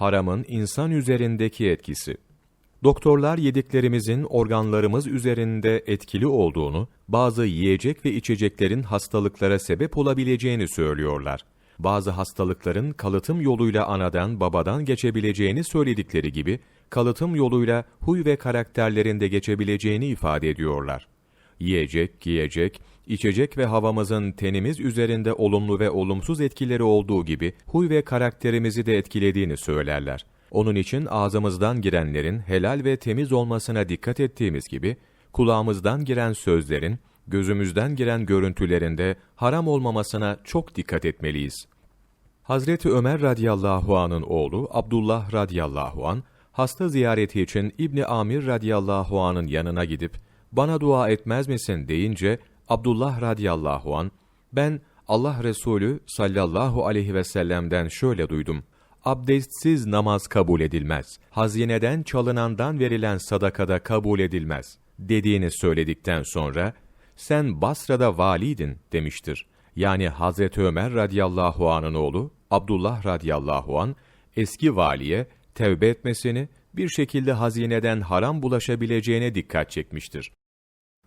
Haramın insan üzerindeki etkisi. Doktorlar yediklerimizin organlarımız üzerinde etkili olduğunu, bazı yiyecek ve içeceklerin hastalıklara sebep olabileceğini söylüyorlar. Bazı hastalıkların kalıtım yoluyla anadan babadan geçebileceğini söyledikleri gibi, kalıtım yoluyla huy ve karakterlerinde geçebileceğini ifade ediyorlar. Yiyecek, giyecek, içecek ve havamızın tenimiz üzerinde olumlu ve olumsuz etkileri olduğu gibi huy ve karakterimizi de etkilediğini söylerler. Onun için ağzımızdan girenlerin helal ve temiz olmasına dikkat ettiğimiz gibi, kulağımızdan giren sözlerin, gözümüzden giren görüntülerinde haram olmamasına çok dikkat etmeliyiz. Hazreti Ömer radıyallahu anın oğlu Abdullah radıyallahu an hasta ziyareti için İbni Amir radıyallahu anın yanına gidip bana dua etmez misin deyince Abdullah radıyallahu an ben Allah Resulü sallallahu aleyhi ve sellem'den şöyle duydum. Abdestsiz namaz kabul edilmez. Hazineden çalınandan verilen sadakada kabul edilmez. Dediğini söyledikten sonra sen Basra'da valiydin demiştir. Yani Hazreti Ömer radıyallahu anın oğlu Abdullah radıyallahu an eski valiye tevbe etmesini bir şekilde hazineden haram bulaşabileceğine dikkat çekmiştir.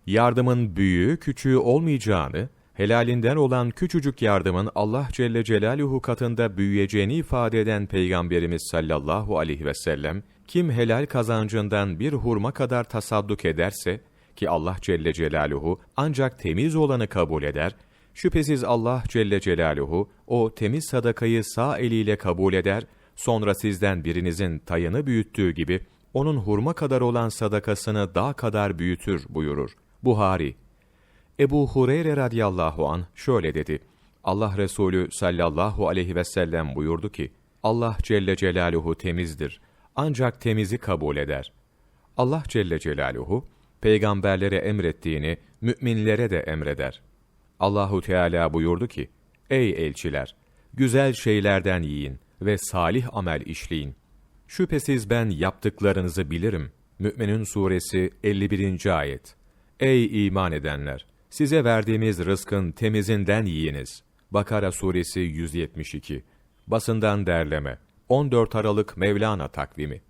Yardımın büyüğü küçüğü olmayacağını, helalinden olan küçücük yardımın Allah Celle Celaluhu katında büyüyeceğini ifade eden Peygamberimiz sallallahu aleyhi ve sellem, kim helal kazancından bir hurma kadar tasadduk ederse, ki Allah Celle Celaluhu ancak temiz olanı kabul eder, şüphesiz Allah Celle Celaluhu o temiz sadakayı sağ eliyle kabul eder, sonra sizden birinizin tayını büyüttüğü gibi, onun hurma kadar olan sadakasını dağ kadar büyütür buyurur. Buhari Ebu Hureyre radıyallahu an şöyle dedi. Allah Resulü sallallahu aleyhi ve sellem buyurdu ki, Allah Celle Celaluhu temizdir. Ancak temizi kabul eder. Allah Celle Celaluhu, peygamberlere emrettiğini müminlere de emreder. Allahu Teala buyurdu ki, Ey elçiler! Güzel şeylerden yiyin ve salih amel işleyin. Şüphesiz ben yaptıklarınızı bilirim. Mü'minun suresi 51. ayet. Ey iman edenler! Size verdiğimiz rızkın temizinden yiyiniz. Bakara suresi 172. Basından derleme. 14 Aralık Mevlana takvimi.